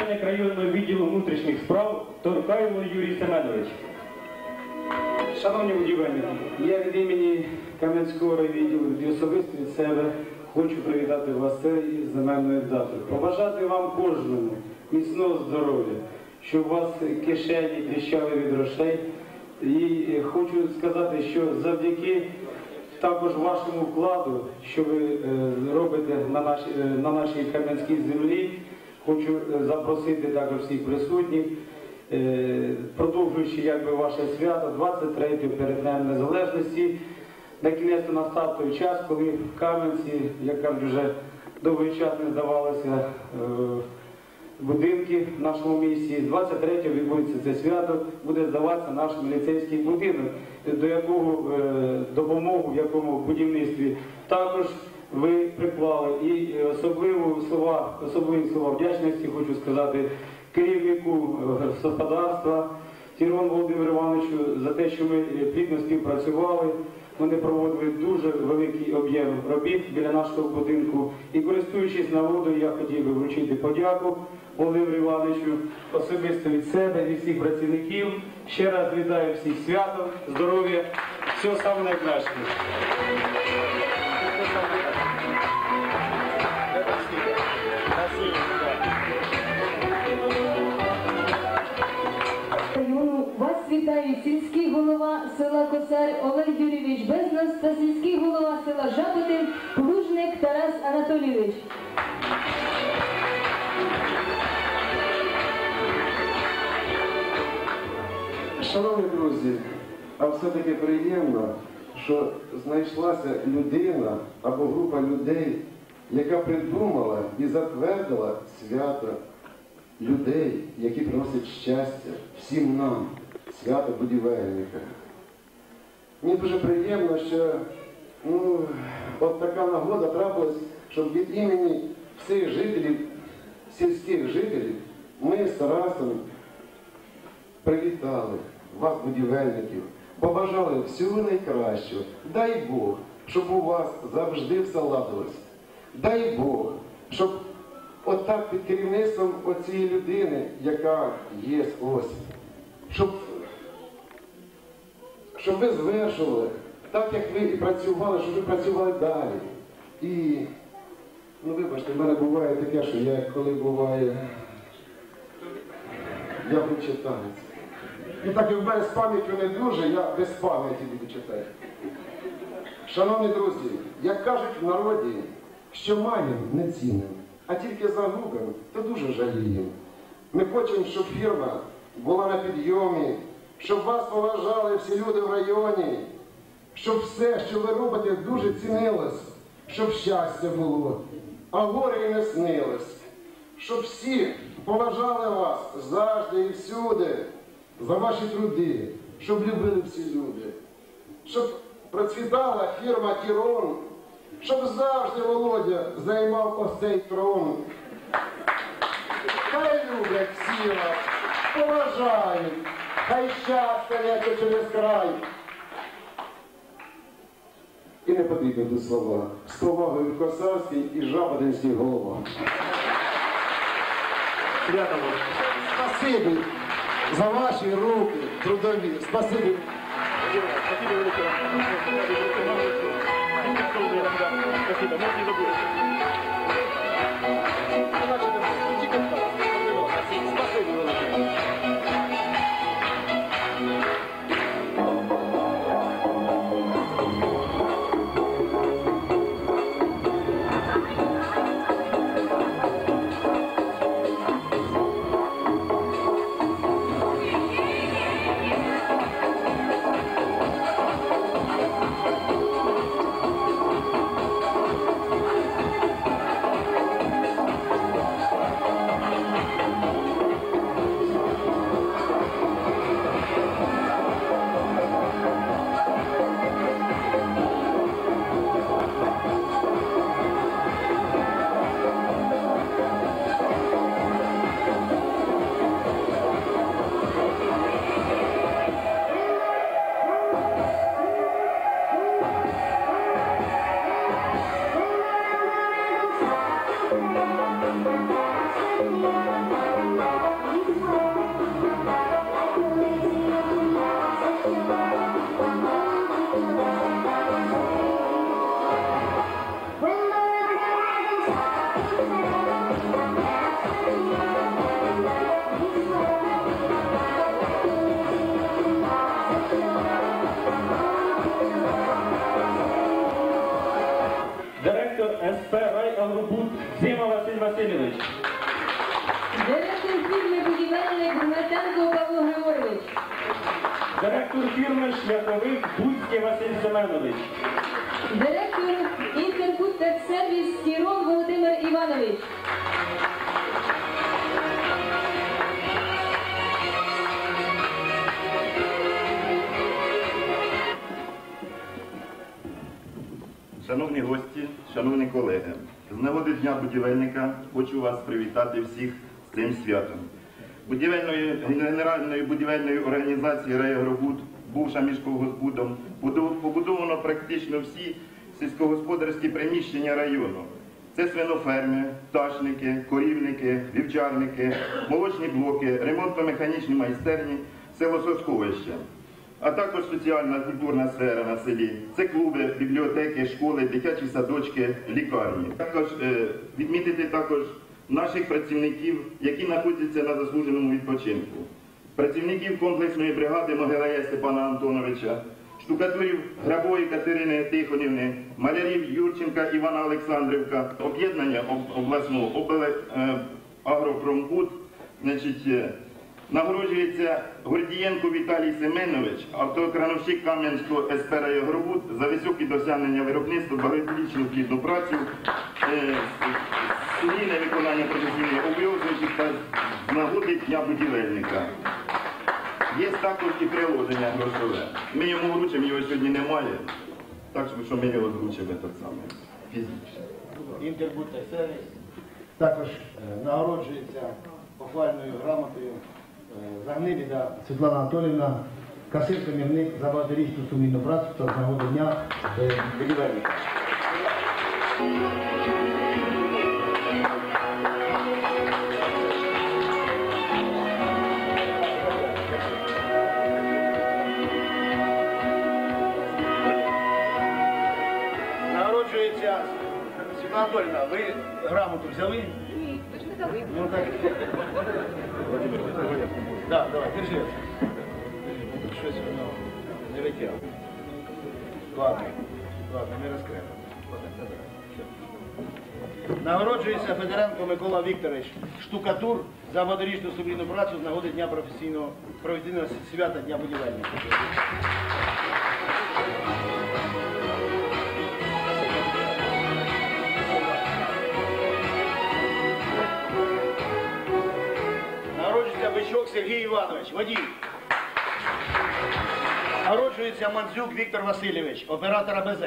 Начальник районного відділу внутрішніх справ Торкайло Юрій Семенович. Шановні будівельники, я від імені Кам'янського райвідділу і особисто від себе хочу привітати вас цією земельною датою. Побажати вам кожному міцного здоров'я, щоб у вас кишені тріщали від грошей. І хочу сказати, що завдяки також вашому вкладу, що ви е, робите на нашій, е, на нашій Кам'янській землі, хочу е, запросити також всіх присутніх. Е, продовжуючи якби ваше свято, 23-ї перед Днем Незалежності, на кінець настав той час, коли в Кам'янці, як кажуть, вже довгий час не здавалося е, будинки в нашому місті. 23-го відбудеться це свято, буде здаватися наш міліцейський будинок, до якого допомогу в якому будівництві також ви приклали. І особливо слова, особливі слова вдячності хочу сказати керівнику е, господарства Тірон Володимиру Івановичу за те, що ми плідно співпрацювали. Вони проводили дуже великий об'єм робіт біля нашого будинку. І користуючись нагодою, я хотів би вручити подяку Володимиру Івановичу особисто від себе, від всіх працівників. Ще раз вітаю всіх з святом, здоров'я, всього самого найкращого. Та сільський голова села Жаботин Плужник Тарас Анатолійович. Шановні друзі, а все-таки приємно, що знайшлася людина або група людей, яка придумала і затвердила свято людей, які приносять щастя всім нам, свято будівельника. Мені дуже приємно, що ну, от така нагода трапилась, щоб від імені всіх жителів, сільських жителів, ми з Тарасом привітали вас, будівельників, побажали всього найкращого. Дай Бог, щоб у вас завжди все ладилось. Дай Бог, щоб отак під керівництвом оцієї людини, яка є ось, щоб, щоб ви звершували, так як ви і працювали, щоб ви працювали далі. І, ну вибачте, в мене буває таке, що я коли буває, я вивчив. І так як в мене з пам'яттю не дуже, я без пам'яті буду читати. Шановні друзі, як кажуть в народі, що маємо не цінимо, а тільки загубимо, то дуже жаліємо. Ми хочемо, щоб фірма була на підйомі, щоб вас поважали всі люди в районі, щоб все, що ви робите, дуже цінилось, щоб щастя було, а горе і не снилось, щоб всі поважали вас завжди і всюди за ваші труди, щоб любили всі люди, щоб процвітала фірма Тірон, щоб завжди Володя займав ось цей трон. Хай люблять всі вас, поважають, хай щастя лється через край. І не потрібні тут слова. З повагою Косарський і Жаботинський голова. Спасибі за ваші руки трудові. Спасибі. Спасибо Алгобут Зима Василь Васильович. Директор фірми будівельник Гнатенко Павло Григорович. Директор фірми Шляховик Будський Василь Семенович. Директор інтербуд сервіс Сірон Володимир Іванович. Шановні гості, шановні колеги, з нагоди Дня будівельника хочу вас привітати всіх з цим святом. Будівельною генеральною будівельною організацією «Райагробуд», бувша міськогоспудом, буду- побудовано практично всі сільськогосподарські приміщення району. Це свиноферми, пташники, корівники, вівчарники, молочні блоки, ремонтно-механічні майстерні, село Сосковище а також соціальна культурна сфера на селі. Це клуби, бібліотеки, школи, дитячі садочки, лікарні. Також е, відмітити також наших працівників, які знаходяться на заслуженому відпочинку. Працівників комплексної бригади Могилея Степана Антоновича, штукатурів Грабої Катерини Тихонівни, малярів Юрченка Івана Олександрівка, об'єднання об- обласного обле- е, агропромбуд, значить, е, Нагороджується Гордієнко Віталій Семенович, автокрановщик Кам'янського СП «Райогробуд» за високі досягнення виробництва, багаторічну плідну працю, е, сумлінне виконання професійних обов'язків та нагоди Дня будівельника. Є також і приложення грошове. Ми йому вручимо, його сьогодні немає, так що ми його вручимо так само фізично. Інтербута сервіс також е, нагороджується похвальною грамотою Загнибіда Світлана Анатолівна, касир комірник за багаторічну сумлінну працю та з нагоди дня е, будівельника. Нагороджується Світлана Анатолівна, ви грамоту взяли? Ні, ви ж не дали. Ну так. Да, давай, держи. Щось воно не витягує. Ладно, ладно, не розкремо. Нагороджується Федоренко Микола Вікторович, штукатур за водорічну сумлінну працю з нагоди Дня професійного професійного свята Дня будівельника. Сергій Іванович, водій. Народжується Мандзюк Віктор Васильович, оператор АБЗ.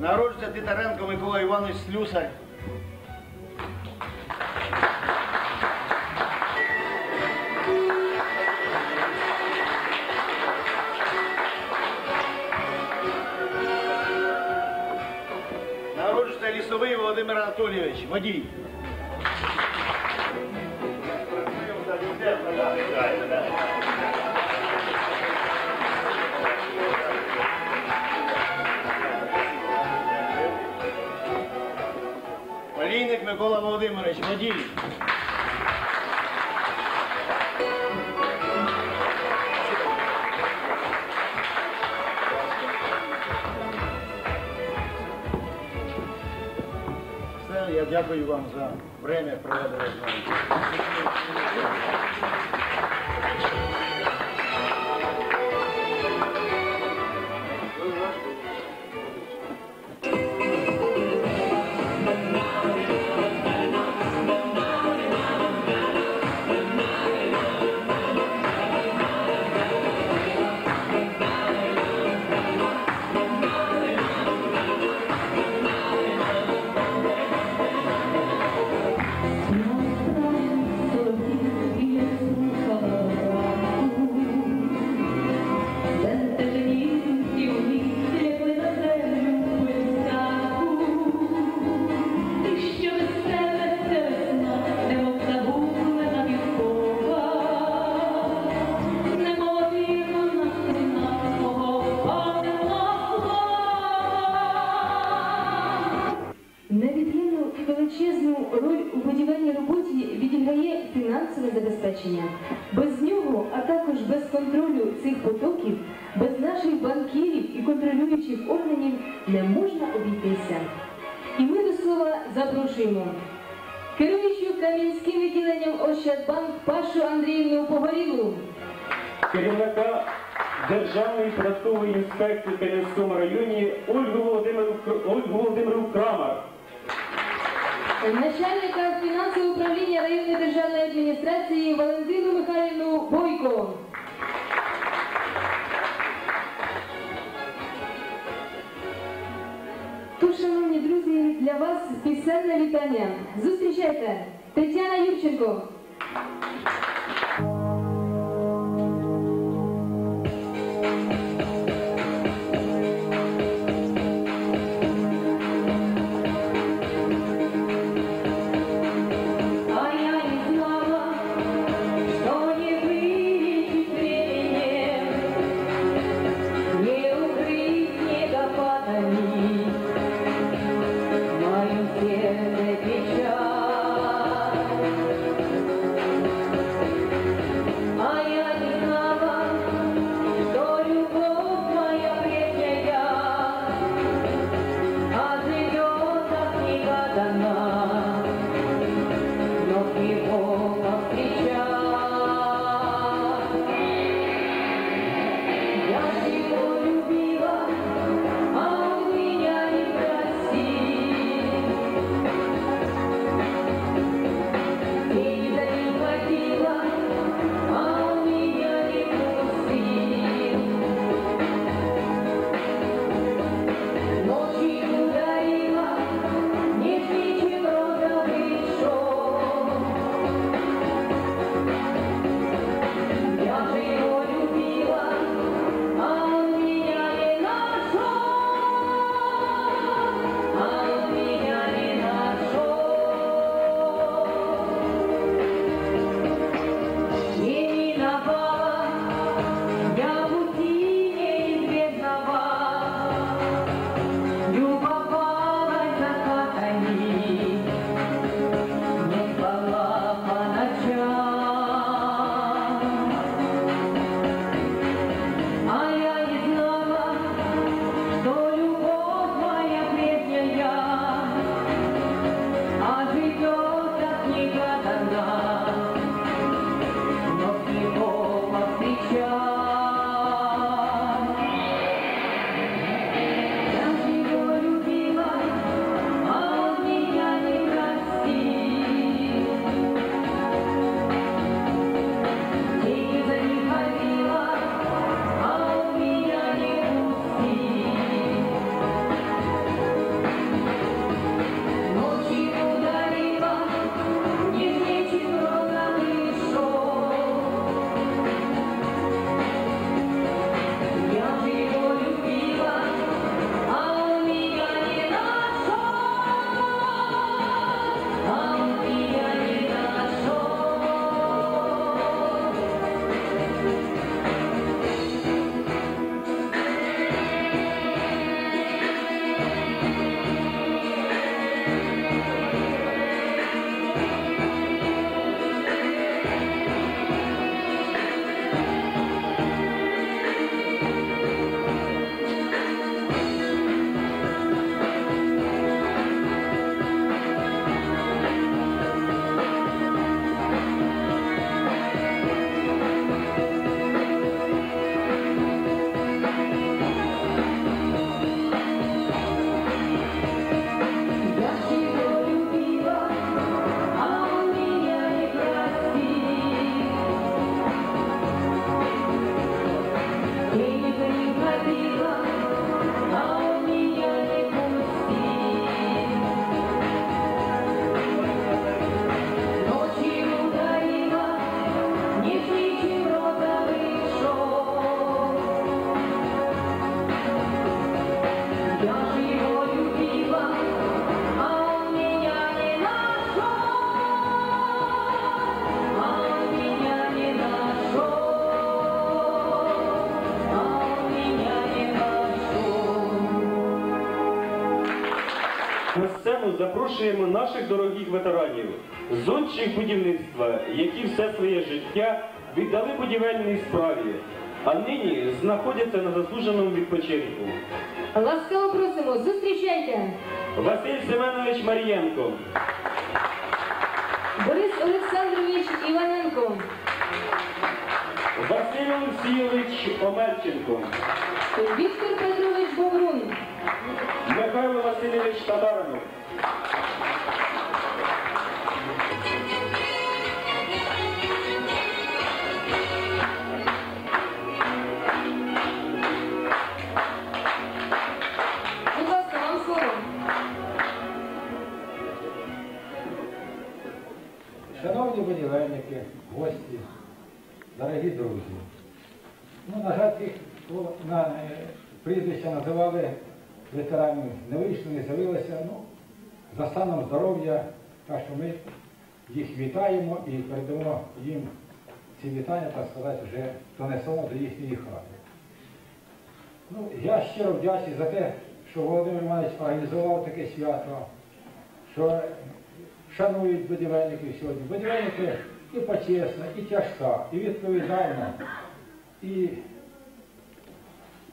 Народжується Титаренко Микола Іванович Слюсар. Володимир Анатолійович, водій. Олійник Микола Володимирович, водій. Дякую вам за время проведене з нами. роль у будівельній роботі відіграє фінансове забезпечення. Без нього, а також без контролю цих потоків, без наших банкірів і контролюючих органів не можна обійтися. І ми до слова запрошуємо керуючу кам'янським відділенням Ощадбанк Пашу Андріївну Погорілу. Керівника Державної податкової інспекції в Кам'янському районі Ольгу Володимиру Ольгу Володимиру Крамар начальника фінансового управління районної державної адміністрації Валентину Михайлівну Бойко. Тут, шановні друзі, для вас пісенне вітання. Зустрічайте Тетяна Юрченко. Запрошуємо наших дорогих ветеранів, зончих будівництва, які все своє життя віддали будівельній справі, а нині знаходяться на заслуженому відпочинку. Ласкаво просимо, зустрічайте! Василь Семенович Марієнко. Борис Олександрович Іваненко. Василь Олексійович Омельченко, Віктор Петрович Бобрун, Михайло Васильович Татаринов, будь ласка, вам слово. Шановні будівельники, гості, дорогі друзі. Ну, на жаль, хто на е, прізвища називали ветеранів, не вийшли, не з'явилися. Ну, за станом здоров'я, так що ми їх вітаємо і передамо їм ці вітання, так сказати, вже донесемо до їхньої хати. Ну, я щиро вдячний за те, що Володимир Іванович організував таке свято, що шанують будівельників сьогодні. Будівельники і почесна, і тяжка, і відповідальна, і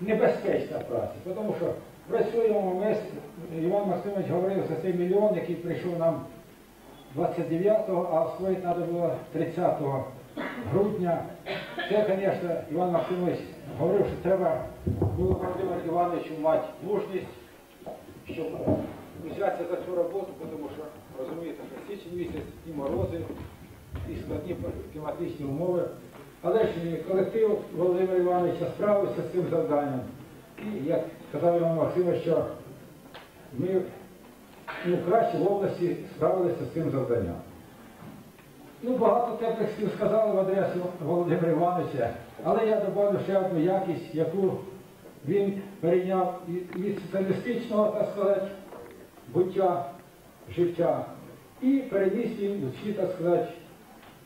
небезпечна праця. Тому що працюємо ми, Іван Максимович говорив за цей мільйон, який прийшов нам 29-го, а освоїти треба було 30 грудня. Це, звісно, Іван Максимович говорив, що треба було Володимиру Івановичу мати мужність, щоб взятися за цю роботу, тому що, розумієте, що січень місяць і морози, і складні кліматичні умови. Але ж колектив Володимира Івановича справився з цим завданням. І як казав Іван Максимович, що ми ну, краще в області справилися з цим завданням. Ну, багато теплих слів сказали в адресу Володимира Івановича, але я добавлю ще одну якість, яку він перейняв від соціалістичного, так сказати, буття, життя, і переніс у ці, так сказати,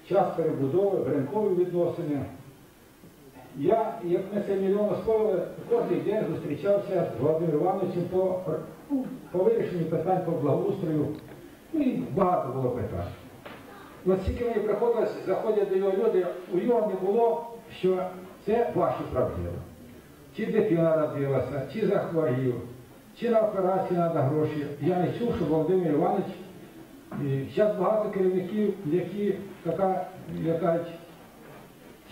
час перебудови, ринкові відносини. Я, як ми цей мільйон освоїли, кожен день зустрічався з Володимиром Івановичем по, по вирішенню питань по благоустрою. Ну і багато було питань. От скільки мені приходилось, заходять до його люди, у його не було, що це ваші проблеми. Чи дитина родилася, чи захворів, чи на операцію треба гроші. Я не чув, що Володимир Іванович, зараз багато керівників, які така, яка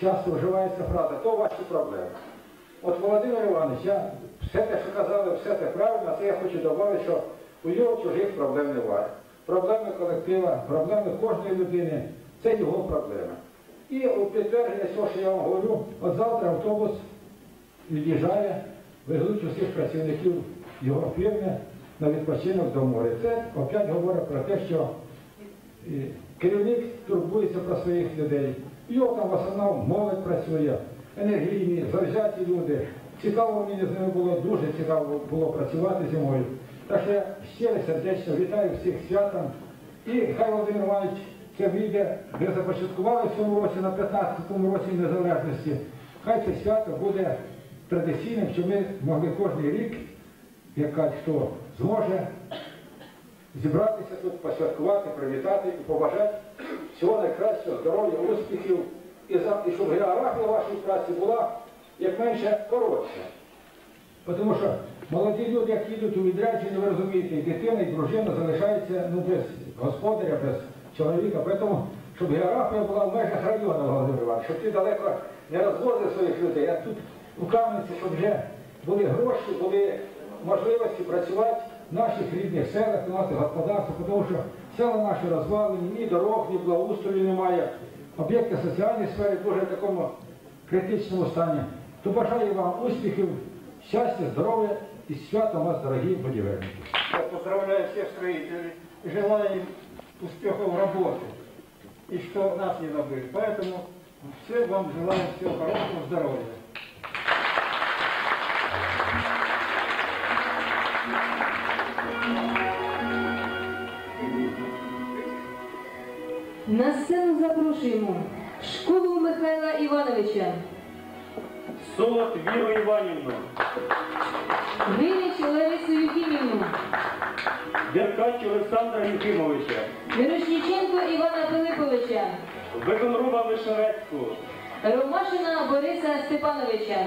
часто вживається фраза, то ваші проблеми. От Володимир Іванович, я все те, що казали, все те правильно, це я хочу додати, що у нього чужих проблем немає. Проблеми колектива, проблеми кожної людини це його проблеми. І у підтвердження цього, що я вам говорю, от завтра автобус від'їжджає, везуть усіх працівників його фірми на відпочинок до моря. Це опять говорить про те, що керівник турбується про своїх людей. Його там в основному молодь працює, енергійні, завзяті люди. Цікаво мені з ними було, дуже цікаво було працювати зимою. Так що я щиро сердечно вітаю всіх святом. І хай Володимир Іванович це вийде, де започаткували в цьому році, на 15-му році незалежності. Хай це свято буде традиційним, щоб ми могли кожен рік, як хто зможе, зібратися тут, посвяткувати, привітати і побажати всього найкращого, здоров'я, успіхів, і, щоб географія вашої праці була як менше коротша. Тому що молоді люди, як їдуть у відрядження, ви розумієте, і дитина, і дружина залишаються ну, без господаря, без чоловіка. Тому, щоб географія була в межах району, Володимир Іванович, щоб ти далеко не розвозив своїх людей, а тут у Кам'янці, щоб вже були гроші, були можливості працювати в наших рідних селах, у наших господарствах, тому що села наші розвалені, ні дорог, ні благоустрою немає. Об'єкти соціальної сфери дуже в такому критичному стані. То бажаю вам успіхів, щастя, здоров'я і з святом вас, дорогі будівельники. Я поздравляю всех строителей, желаю им успехов работы и что нас не забыли. Поэтому всем вам желаю всего хорошего, здоровья. На сцену запрошуємо школу Михайла Івановича, Солод Віру Іванівну, Гринич Ларису Юхімівну, Деркач Олександра Юхимовича, Мирошніченко Івана Пилиповича, Виконруба Вишерецьку, Ромашина Бориса Степановича.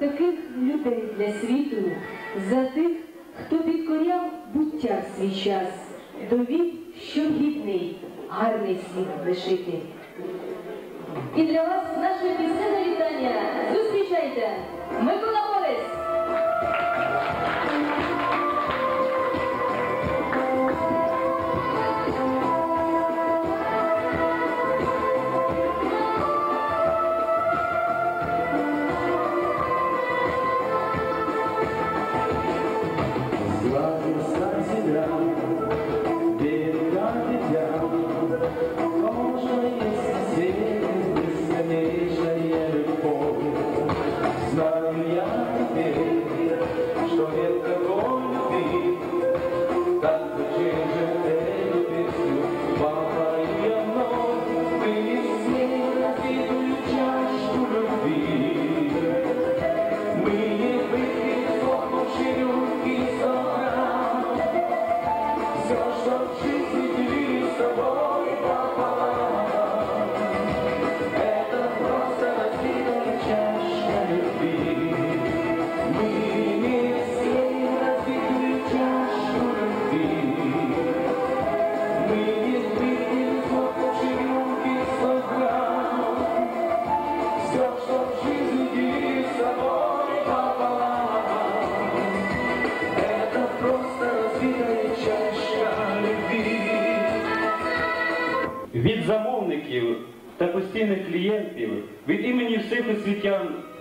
Таких людей для світу, за тих, хто підкоряв буття свій час, довів, що гідний, гарний світ лишити. І для вас наше пісне вітання. Зустрічайте! Микола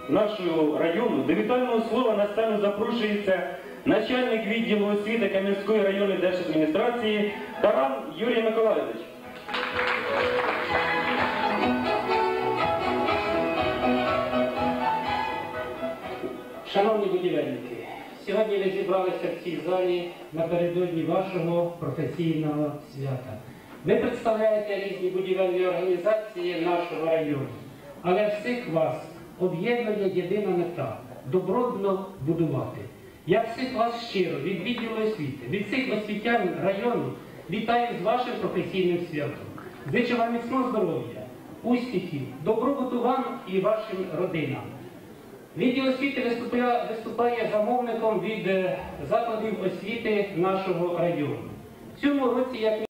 нашого району до вітального слова на сцену запрошується начальник відділу освіти Кам'янської районної держадміністрації Таран Юрій Миколайович. Шановні будівельники, сьогодні ви зібралися в цій залі напередодні вашого професійного свята. Ви представляєте різні будівельні організації нашого району, але всіх вас об'єднує єдина мета добротно будувати. Я всіх вас щиро від відділу освіти, від всіх освітян району вітаю з вашим професійним святом. Зичу вам міцного здоров'я, успіхів, добробуту вам і вашим родинам. Відділ освіти виступає, виступає замовником від е, закладів освіти нашого району. В цьому році, як